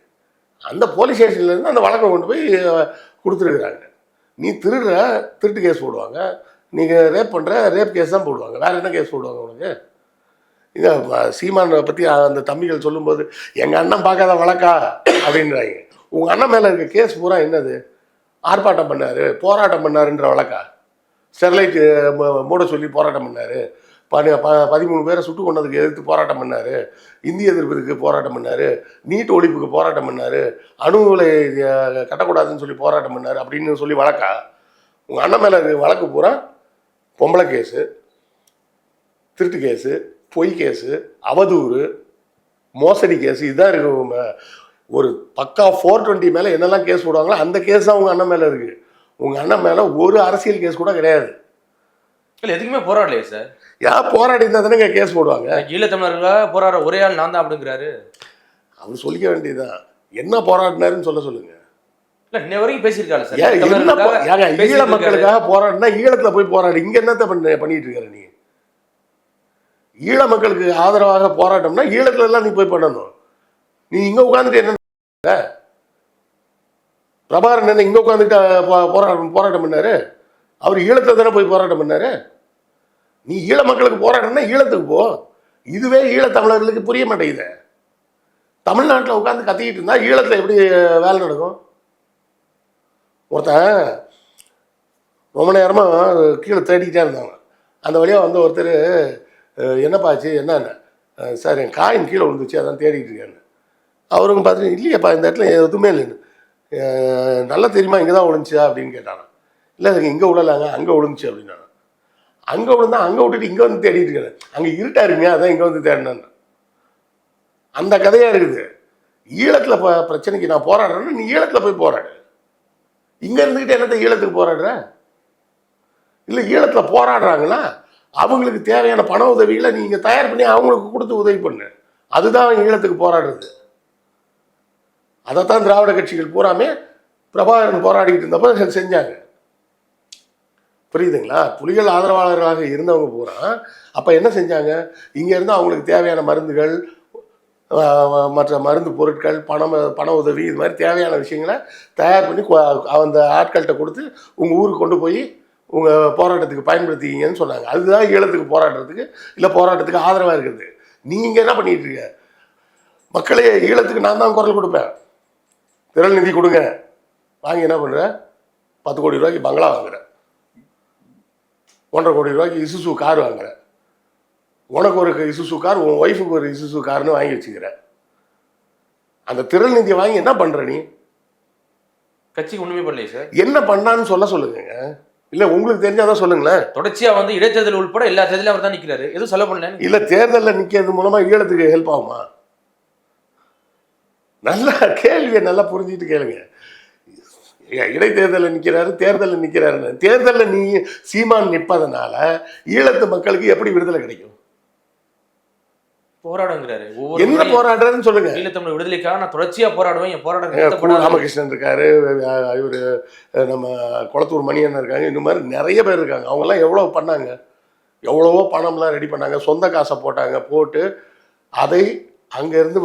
அந்த போலீஸ் ஸ்டேஷன்லேருந்து அந்த வழக்கை கொண்டு போய் கொடுத்துருக்குறாங்க. நீ திருடுற திருட்டு கேஸ் போடுவாங்க. நீங்கள் ரேப் பண்ணுற ரேப் கேஸ் தான் போடுவாங்க. வேறு என்ன கேஸ் போடுவாங்க உனக்கு? இதை சீமானை பற்றி அந்த தம்பிகள் சொல்லும்போது எங்கள் அண்ணன் பார்க்காத வழக்கா? அப்படின்றாங்க. உங்கள் அண்ணன் மேலே இருக்க கேஸ் பூரா என்னது? ஆர்ப்பாட்டம் பண்ணார் போராட்டம் பண்ணாருன்ற வழக்கா? ஸ்டெர்லைட் மூட சொல்லி போராட்டம் பண்ணார். பதி ப பதிமூணு பேரை சுட்டு கொண்டதுக்கு எதிர்த்து போராட்டம் பண்ணார். இந்திய எதிர்ப்பிற்கு போராட்டம் பண்ணார். நீட் ஒழிப்புக்கு போராட்டம் பண்ணார். அணு உலை கட்டக்கூடாதுன்னு சொல்லி போராட்டம் பண்ணார் அப்படின்னு சொல்லி வழக்கா? உங்கள் அண்ணன் மேலே வழக்கு பூரா பொம்பளை கேஸு திருட்டு கேஸு பொய் கேஸு அவதூறு மோசடி கேஸு இதுதான் இருக்கு. ஒரு பக்கா ஃபோர் டுவெண்ட்டி மேலே என்னெல்லாம் கேஸ் போடுவாங்களோ அந்த கேஸ் தான் உங்கள் அண்ணன் மேலே இருக்குது உங்கள் அண்ணன் மேலே ஒரு அரசியல் கேஸ் கூட கிடையாது. இல்லை எதுக்குமே போராடலையே சார்? யார் போராடி இருந்தால் தானே கேஸ் போடுவாங்க ஈழத்தமிழர்களாக போராடுற ஒரே ஆள் நான் தான் அப்படிங்கிறாரு. அவர் சொல்லிக்க வேண்டியதுதான். என்ன போராடினாருன்னு சொல்ல சொல்லுங்க. இன்ன வரைக்கும் பேசியிருக்காரு சார். ஈழ. மக்களுக்காக போராடினா ஈழத்தில் போய் போராடு. இங்கே என்னத்த பண்ண பண்ணிட்டு இருக்காரு நீ? ஈழ மக்களுக்கு ஆதரவாக போராட்டம்னா ஈழத்துல எல்லாம் நீ போய் பண்ணணும். நீ இங்கே உட்காந்துட்டு என்ன? பிரபாகரன் என்ன இங்கே உட்காந்துட்டு போராட்டம் போராட்டம் பண்ணாரு? அவர் ஈழத்தில் தானே போய் போராட்டம் பண்ணாரு? நீ ஈழ மக்களுக்கு போராடணும்னா ஈழத்துக்கு போ. இதுவே ஈழத்தமிழர்களுக்கு புரிய மாட்டேங்குது. தமிழ்நாட்டில் உட்காந்து கத்திக்கிட்டு இருந்தா ஈழத்தில் எப்படி வேலை நடக்கும்? ஒருத்தன் ரொம்ப நேரமாக கீழே தேடிக்கிட்டே இருந்தாங்க அந்த வழியாக வந்து ஒருத்தர் என்னப்பாச்சு என்னப்பா ஆச்சு என்னென்ன. சார் என் காயின் கீழே விழுந்துச்சு அதான் தேடிட்டு இருக்கேன்னு. அவருங்க பார்த்துட்டு இல்லையப்பா இந்த இடத்துல எதுவுமே இல்லைன்னு நல்லா தெரியுமா இங்கே தான் விழுந்துச்சா? அப்படின்னு கேட்டாங்க இல்லை இங்கே விழலாங்க அங்கே விழுந்துச்சு அப்படின்னாங்க அங்கே விழுந்தா அங்கே விட்டுட்டு இங்கே வந்து தேடிட்டு இருக்கேன் அங்கே இருட்டா இருக்குங்க அதான் இங்கே வந்து தேடினேன் அந்த கதையாக இருக்குது. ஈழத்தில் ப பிரச்சனைக்கு நான் போராடுறேன்னு நீ ஈழத்தில் போய் போராடு. இங்கே இருந்துக்கிட்டு என்னத்த ஈழத்துக்கு போராடுற? இல்லை ஈழத்தில் போராடுறாங்கன்னா அவங்களுக்கு தேவையான பண உதவிகளை நீங்கள் தயார் பண்ணி அவங்களுக்கு கொடுத்து உதவி பண்ணு. அதுதான் ஈழத்துக்கு போராடுறது. அதைத்தான் திராவிட கட்சிகள் பூராமே பிரபாகரன் போராடிக்கிட்டு இருந்தப்போ செஞ்சாங்க. புரியுதுங்களா? புலிகள் ஆதரவாளர்களாக இருந்தவங்க பூரா அப்போ என்ன செஞ்சாங்க? இங்கேருந்து அவங்களுக்கு தேவையான மருந்துகள் மற்ற மருந்து பொருட்கள் பணம் பண உதவி இது மாதிரி தேவையான விஷயங்களை தயார் பண்ணி அந்த ஆட்கள்கிட்ட கொடுத்து உங்கள் ஊருக்கு கொண்டு போய் உங்கள் போராட்டத்துக்கு பயன்படுத்திக்கிங்கன்னு சொன்னாங்க. அதுதான் ஈழத்துக்கு போராடுறதுக்கு இல்லை போராட்டத்துக்கு ஆதரவாக இருக்குது நீங்கள் என்ன பண்ணிகிட்டு இருக்க? மக்களே ஈழத்துக்கு நான் தான் குரல் கொடுப்பேன். திரள் நிதி கொடுங்க. வாங்கி என்ன பண்ணுறேன் பத்து கோடி ரூபாய்க்கு பங்களா வாங்குறேன் ஒன்றரை கோடி ரூபாய்க்கு இசுசு கார் வாங்குற. உனக்கு ஒரு இசுசு கார் உன் ஒய்ஃபுக்கு ஒரு இசுசு கார்னு வாங்கி வச்சுக்கிற. அந்த திரள் நிதியை வாங்கி என்ன பண்ற நீ? கட்சிக்கு ஒண்ணுமே பண்ணலையே சார். என்ன பண்ணான்னு சொல்ல சொல்லுங்க. இல்ல உங்களுக்கு தெரிஞ்சாதான் சொல்லுங்களேன். தொடர்ச்சியா வந்து இடைத்தேர்தல் உட்பட எல்லா தேர்தலும் அவர் தான் நிக்கிறாரு. எதுவும் சொல்ல பண்ணல. இல்ல தேர்தலில் நிக்கிறது மூலமா ஈழத்துக்கு ஹெல்ப் ஆகுமா? நல்லா கேள்வியை நல்லா புரிஞ்சுட்டு கேளுங்க. இடைத்தேர்தலில் நிற்கிறாரு தேர்தலில் நிற்கிறாருன்னு தேர்தலில் நீ சீமான் நிற்பதனால ஈழத்து மக்களுக்கு எப்படி விடுதலை கிடைக்கும்? போராடுங்கிறாரு என்ன முறையும் போராடுறதுன்னு சொல்லுங்க. ஈழத்தமிழ் விடுதலைக்காக நான் தொடர்ச்சியா போராடுவேன். என் போராட்டம். ராமகிருஷ்ணன் இருக்காரு இவர் நம்ம குளத்தூர் மணியன் இருக்காங்க. இந்த மாதிரி நிறைய பேர் இருக்காங்க. அவங்கெல்லாம் எவ்வளோ பண்ணாங்க? எவ்வளவோ பணம்லாம் ரெடி பண்ணாங்க. சொந்த காசை போட்டாங்க. போட்டு அதை அங்கேருந்து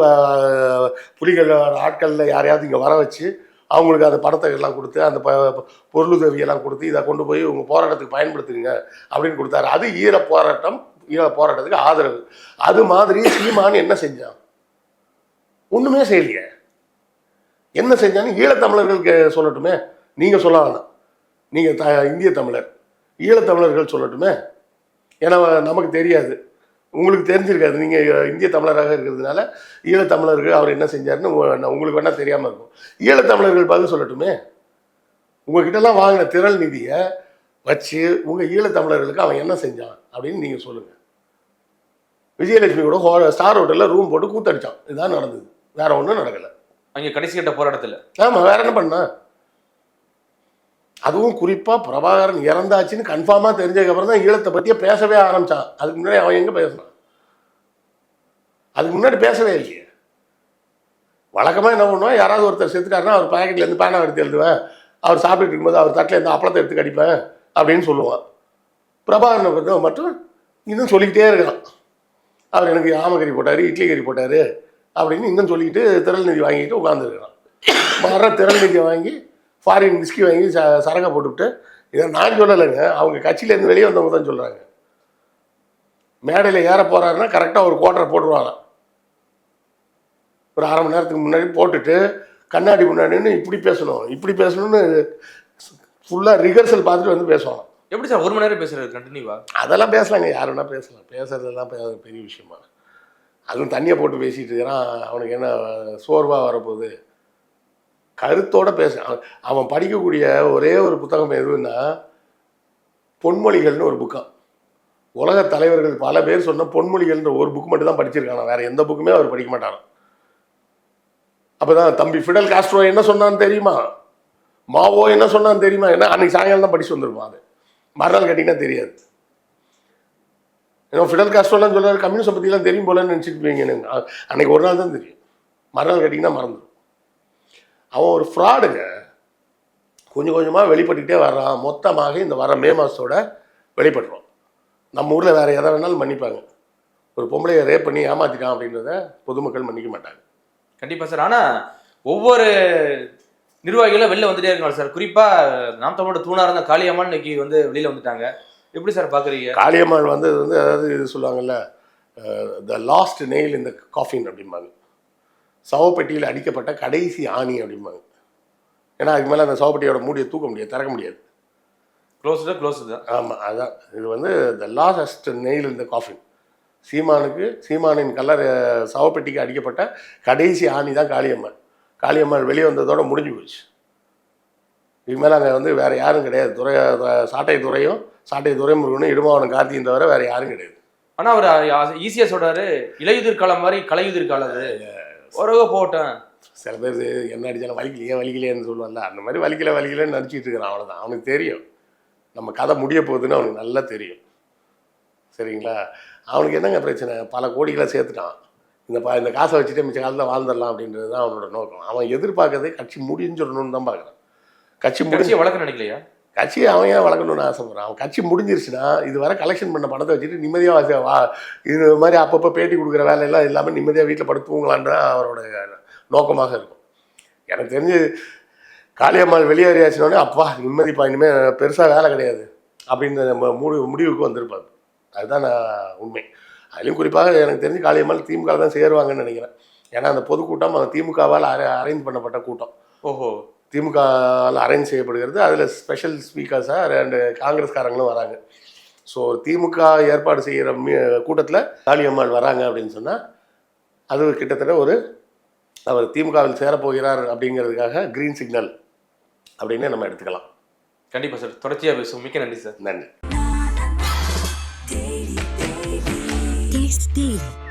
புலிகள் ஆட்களில் யாரையாவது இங்கே வர வச்சு அவங்களுக்கு அந்த படத்தை எல்லாம் கொடுத்து அந்த ப பொருளுதவியெல்லாம் கொடுத்து இதை கொண்டு போய் உங்கள் போராட்டத்துக்கு பயன்படுத்துங்க அப்படின்னு கொடுத்தாரு. அது ஈர போராட்டம் ஈர போராட்டத்துக்கு ஆதரவு. அது மாதிரி சீமான் என்ன செஞ்சான்? ஒன்றுமே செய்யலையே. என்ன செஞ்சாலும் ஈழத்தமிழர்களுக்கு சொல்லட்டுமே. நீங்கள் சொல்ல வேணாம். நீங்கள் த இந்திய தமிழர். ஈழத்தமிழர்கள் சொல்லட்டுமே. ஏன்னா நமக்கு தெரியாது. உங்களுக்கு தெரிஞ்சிருக்காது. நீங்கள் இந்திய தமிழராக இருக்கிறதுனால ஈழத்தமிழர்கள் அவர் என்ன செஞ்சாருன்னு உங்க- உங்களுக்கு வேணால் தெரியாமல் இருக்கும். ஈழத்தமிழர்கள் பதில் சொல்லட்டுமே? உங்ககிட்டலாம் வாங்கின திரள் நிதியை வச்சு உங்கள் ஈழத்தமிழர்களுக்கு அவன் என்ன செஞ்சான் அப்படின்னு நீங்கள் சொல்லுங்கள் விஜயலட்சுமி கூட ஹோ ஸ்டார் ஹோட்டலில் ரூம் போட்டு கூத்தடிச்சான். இதுதான் நடந்தது. வேற ஒன்றும் நடக்கலை. அங்க கடைசி கட்ட போராட்டத்துல. ஆமாம் வேற என்ன பண்ண? அதுவும் குறிப்பாக பிரபாகரன் இறந்தாச்சுன்னு கன்ஃபார்மாக தெரிஞ்சதுக்கப்புறம் தான் ஈழத்தை பற்றியே பேசவே ஆரம்பித்தான் அதுக்கு முன்னாடி அவன் எங்கே பேசுகிறான் அதுக்கு முன்னாடி பேசவே இல்லையே. வழக்கமாக என்ன பண்ணுவான்? யாராவது ஒருத்தர் செத்துட்டாருன்னா அவர் பாக்கெட்லேருந்து பேனா எடுத்து எழுதுவேன். அவர் சாப்பிட்டுட்டு இருக்கும்போது அவர் தட்டில் இருந்து அப்பளத்தை எடுத்து கடிப்பேன் அப்படின்னு சொல்லுவான். பிரபாகரனை பற்றி மட்டும் இன்னும் சொல்லிக்கிட்டே இருக்கிறான் அவர் எனக்கு ஆமக்கறி போட்டார் இட்லி கறி போட்டார் அப்படின்னு இன்னும் சொல்லிக்கிட்டு திரள் நிதி வாங்கிட்டு உட்காந்துருக்கிறான் மர திரள் நிதியை வாங்கி ஃபாரின் விஸ்கி வாங்கி ச சரக்கை போட்டுவிட்டு இதை நான் சொல்லலைங்க. அவங்க கட்சியிலேருந்து வெளியே வந்தவங்க தான் சொல்கிறாங்க மேடையில் ஏற போகிறாருன்னா கரெக்டாக ஒரு குவார்டரை போட்டுருவாங்க. ஒரு அரை மணி நேரத்துக்கு முன்னாடி போட்டுட்டு கண்ணாடி முன்னாடி நின்னு இப்படி பேசணும் இப்படி பேசணும்னு ஃபுல்லாக ரிஹர்சல் பார்த்துட்டு வந்து பேசுவாங்க. எப்படி சார் ஒரு மணி நேரம் பேசுறாரு கண்டினியூவா அதெல்லாம் பேசலாங்க யார் வேணால் பேசலாம். பேசுறதெல்லாம் பெ- பெரிய விஷயமா. அதுவும் தண்ணியை போட்டு பேசிட்டு இருக்கிறான் அவனுக்கு என்ன சோர்வாக வரப்போகுது. கருத்தோட பேச அவன் அவன் படிக்கக்கூடிய ஒரே ஒரு புத்தகம் எதுன்னா பொன்மொழிகள்னு ஒரு புக்கம் உலக தலைவர்கள் பல பேர் சொன்ன பொன்மொழிகள்ன்ற ஒரு புக் மட்டும் தான் படிச்சிருக்காங்க வேற எந்த புக்குமே அவர் படிக்க மாட்டாராம். அப்பதான் தம்பி ஃபிடல் காஸ்ட்ரோ என்ன சொன்னான்னு தெரியுமா? மாவோ என்ன சொன்னான்னு தெரியுமா? என்ன அன்னைக்கு சாயங்காலம் தான் படிச்சு வந்திருப்பான் அது. மறுநாள் கேட்டிங்கன்னா தெரியாது. ஏன்னா ஃபிடல் காஸ்ட்ரோலாம் சொல்றாரு கம்யூனிஸ்ட் பற்றிலாம் தெரியும் போலன்னு நினச்சிட்டு இருப்பீங்க அன்னைக்கு ஒரு நாள் தான் தெரியும். மறுநாள் கேட்டிங்கன்னா மறந்துடும் அவன் ஒரு ஃப்ராடுங்க கொஞ்சம் கொஞ்சமாக வெளிப்பட்டுக்கிட்டே வர்றான். மொத்தமாக இந்த வர மே மாதத்தோட வெளிப்பட்டுரும் நம்ம ஊரில் வேறு எதை வேணாலும் மன்னிப்பாங்க. ஒரு பொம்பளையை ரேப் பண்ணி ஏமாத்திட்டான் அப்படின்றத பொதுமக்கள் மன்னிக்க மாட்டாங்க. கண்டிப்பா சார். ஆனா ஒவ்வொரு நிர்வாகிகளும் வெளில வந்துட்டே இருக்காங்க சார். குறிப்பா நாம் தமிழோட தூணா இருந்த காளியம்மாள் இன்னைக்கு வந்து வெளியில வந்துட்டாங்க. எப்படி சார் பாக்குறீங்க? காளியம்மாள் வந்து வந்து அதாவது இது சொல்லுவாங்கல்ல த லாஸ்ட் நெயில் இந்த காஃபின் அப்படிம்பாங்க. சவப்பெட்டியில் அடிக்கப்பட்ட கடைசி ஆணி அப்படிம்பாங்க. ஏன்னா அதுக்கு மேலே அந்த சவப்பெட்டியோட மூடியை தூக்க முடியாது திறக்க முடியாது. க்ளோஸ் க்ளோஸ் தான். ஆமாம் அதான். இது வந்து த லாஸ்ட் நெயில் இந்த காஃபின் சீமானுக்கு சீமானின் கல்லர் சவப்பெட்டிக்கு அடிக்கப்பட்ட கடைசி ஆணி தான் காளியம்மாள் காளியம்மாள் வெளியே வந்ததோட முடிஞ்சு போச்சு. இதுக்கு மேலே அங்கே வந்து வேறு யாரும் கிடையாது. துறை சாட்டை துறையும் சாட்டை துறைமுருகனும் இடுமாவனம் கார்த்தியும் தவிர வேறு யாரும் கிடையாது. ஆனா அவர் ஈஸியா சொல்றாரு இலையுதிர் காலம் மாதிரி கலையுதிர் காலம் அது உறவு போட்டேன். சில பேர் என்ன அடித்தாலும் வலிக்கலையே வலிக்கலையேன்னு சொல்லுவாங்கல்ல அந்த மாதிரி வலிக்கல வலிக்கலன்னு நடிச்சிட்டு இருக்கிறான் அவ்வளோதான் அவனுக்கு தெரியும். நம்ம கதை முடிய போகுதுன்னு அவனுக்கு நல்லா தெரியும். சரிங்களா? அவனுக்கு என்னங்க பிரச்சனை? பல கோடிகளை சேர்த்துட்டான். இந்த ப இந்த காசை வச்சுட்டு மிச்ச காலத்தில் வாழ்ந்துடலாம் அப்படின்றது தான் அவனோட நோக்கம். அவன் எதிர்பார்க்கறதே கட்சி முடிஞ்சிடணும்னு தான் பார்க்குறான். கட்சி முடிஞ்சு வளர்க்க நினைக்கலையா? கட்சியை அவன் ஏன் வளர்க்கணும்னு ஆசைப்படுறான்? அவன் கட்சி முடிஞ்சிருச்சுன்னா இது வரை கலெக்ஷன் பண்ண பணத்தை வச்சுட்டு நிம்மதியாக வா இது மாதிரி அப்பப்போ பேட்டி கொடுக்குற வேலையெல்லாம் இல்லாமல் நிம்மதியாக வீட்டில் படுத்து தூங்கலான்ற அவரோட நோக்கமாக இருக்கும். எனக்கு தெரிஞ்சு காளியம்மாள் வெளியேறியாச்சுனோடனே அப்பா நிம்மதிப்பா இனிமேல் பெருசாக வேலை கிடையாது அப்படின்னு நம்ம முடிவு முடிவுக்கு வந்திருப்பார். அதுதான் நான் உண்மை. அதுலேயும் குறிப்பாக எனக்கு தெரிஞ்சு காளியம்மாள் திமுக தான் சேருவாங்கன்னு நினைக்கிறேன். ஏன்னா அந்த பொதுக்கூட்டம் அது திமுகவால் அரே அரேஞ்ச் பண்ணப்பட்ட கூட்டம். ஓஹோ. திமுகவில் அரேஞ்ச் செய்யப்படுகிறது. அதில் ஸ்பெஷல் ஸ்பீக்கர்ஸாக ரெண்டு காங்கிரஸ்காரங்களும் வராங்க. ஸோ திமுக ஏற்பாடு செய்கிற மீ கூட்டத்தில் காளியம்மாள் வராங்க அப்படின்னு சொன்னால் அது கிட்டத்தட்ட ஒரு அவர் திமுகவில் சேரப்போகிறார் அப்படிங்கிறதுக்காக க்ரீன் சிக்னல் அப்படின்னு நம்ம எடுத்துக்கலாம். கண்டிப்பா சார். தொடர்ச்சியா பேசுவோம். மிக்க நன்றி சார். நன்றி.